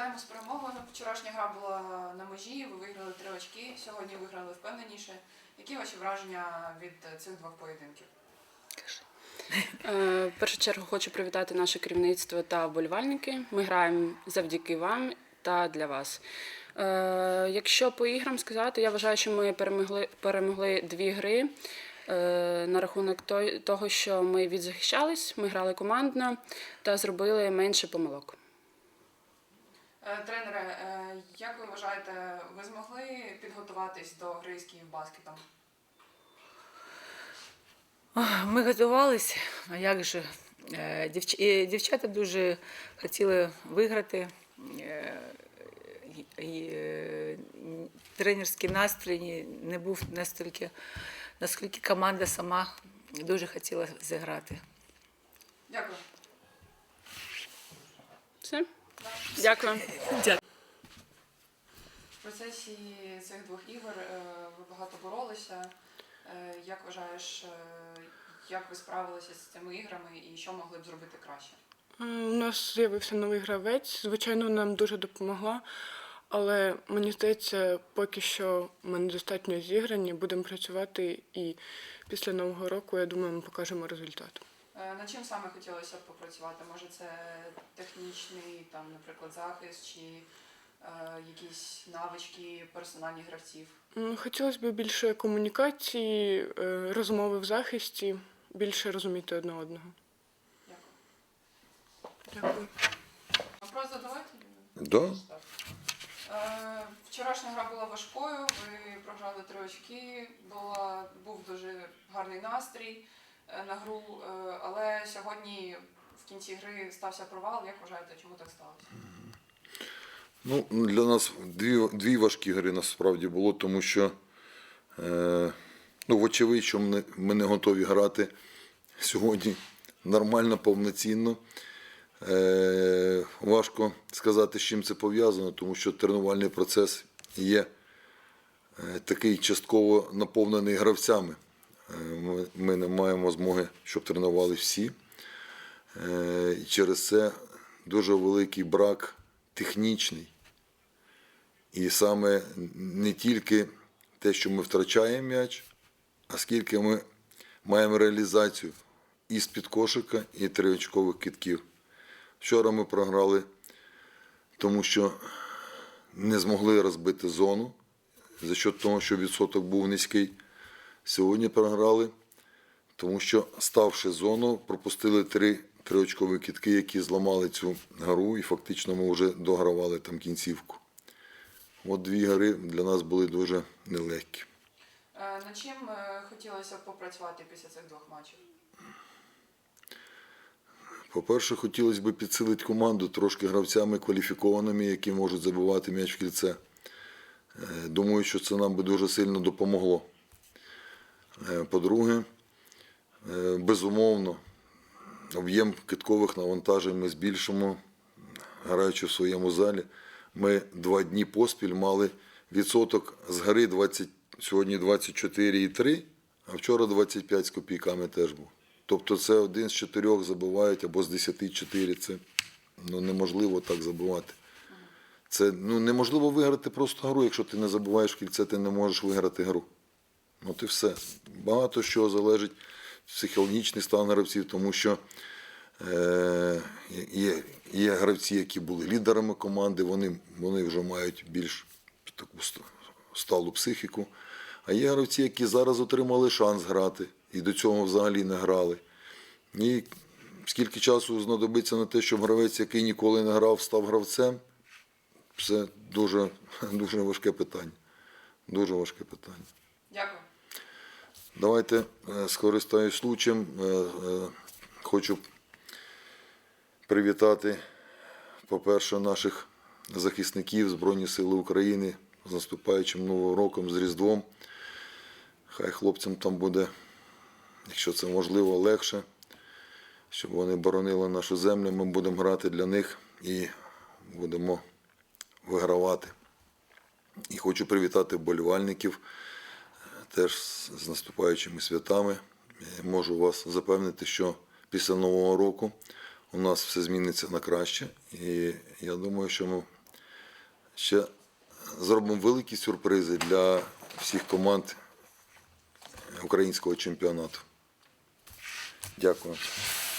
Вітаємо з перемогою. Вчорашня гра була на межі. Ви виграли три очки. Сьогодні виграли впевненіше. Які ваші враження від цих двох поєдинків? Е, В першу чергу хочу привітати наше керівництво та вболівальники. Ми граємо завдяки вам та для вас. Е, Якщо по іграм сказати, я вважаю, що ми перемогли, перемогли дві гри е, на рахунок того, що ми відзахищались, ми грали командно та зробили менше помилок. Е, Тренере, е, як ви вважаєте, ви змогли підготуватись до гри з Київбаскетом? Ми готувалися, а як же? Е, дівч- Дівчата дуже хотіли виграти. І- Тренерський настрій не був настільки, наскільки команда сама дуже хотіла зіграти. Дякую. Все? Дякую. В процесі цих двох ігор е, ви багато боролися. Е, Як вважаєш, е, як ви справилися з цими іграми і що могли б зробити краще? У нас з'явився новий гравець. Звичайно, нам дуже допомогла, але мені здається, поки що ми недостатньо зіграні, будемо працювати і після Нового року, я думаю, ми покажемо результат. Е, Над чим саме хотілося б попрацювати? Може, це технічний, там, наприклад, захист чи е, якісь навички персональних гравців? Хотілося б більше комунікації, е, розмови в захисті, більше розуміти одне одного. Дякую. Дякую. Вопрос задавати? Да. Е, Вчорашня гра була важкою, ви програли три очки, була, був дуже гарний настрій на гру, е, але сьогодні в кінці гри стався провал. Як вважаєте, чому так сталося? Ну, для нас дві, дві важкі гри насправді було, тому що е, ну, вочевидь, що ми, ми не готові грати сьогодні нормально, повноцінно. Е, важко сказати, з чим це пов'язано, тому що тренувальний процес є е, такий частково наповнений гравцями. Е, ми, не маємо змоги, щоб тренували всі. Е, через це дуже великий брак технічний. І саме не тільки те, що ми втрачаємо м'яч, а скільки ми маємо реалізацію і з-під кошика, і триочкових китків. Вчора ми програли, тому що не змогли розбити зону за счет того, що відсоток був низький. Сьогодні програли, тому що, ставши зону, пропустили три триочкові кітки, які зламали цю гру, і фактично ми вже догравали там кінцівку. От дві гри для нас були дуже нелегкі. Е, Над чим е, хотілося б попрацювати після цих двох матчів? По-перше, хотілося б підсилити команду трошки гравцями кваліфікованими, які можуть забивати м'яч в кільце. Е, Думаю, що це нам би дуже сильно допомогло. Е, По-друге, е, безумовно, об'єм киткових навантажень ми збільшимо, граючи в своєму залі. Ми два дні поспіль мали відсоток з гри 20, сьогодні 24,3, а вчора 25 з копійками теж був. Тобто це один з чотирьох забивають або з 10 чотири. Це ну, неможливо так забивати. Це ну, неможливо виграти просто гру. Якщо ти не забуваєш в кільце, ти не можеш виграти гру. От і все. Багато що залежить психологічний стан гравців, тому що е, є, є гравці, які були лідерами команди, вони, вони вже мають більш таку сталу психіку. А є гравці, які зараз отримали шанс грати і до цього взагалі не грали. І скільки часу знадобиться на те, щоб гравець, який ніколи не грав, став гравцем, це дуже, дуже важке питання. Дуже важке питання. Дякую. Давайте е, скористаюсь случаєм. Е, е, Хочу привітати, по-перше, наших захисників Збройні Сили України з наступаючим Новим роком, з Різдвом. Хай хлопцям там буде, якщо це можливо, легше, щоб вони боронили нашу землю. Ми будемо грати для них і будемо вигравати. І хочу привітати вболівальників теж з наступаючими святами. Е, Можу вас запевнити, що після Нового року у нас все зміниться на краще. І я думаю, що ми ще зробимо великі сюрпризи для всіх команд українського чемпіонату. Дякую.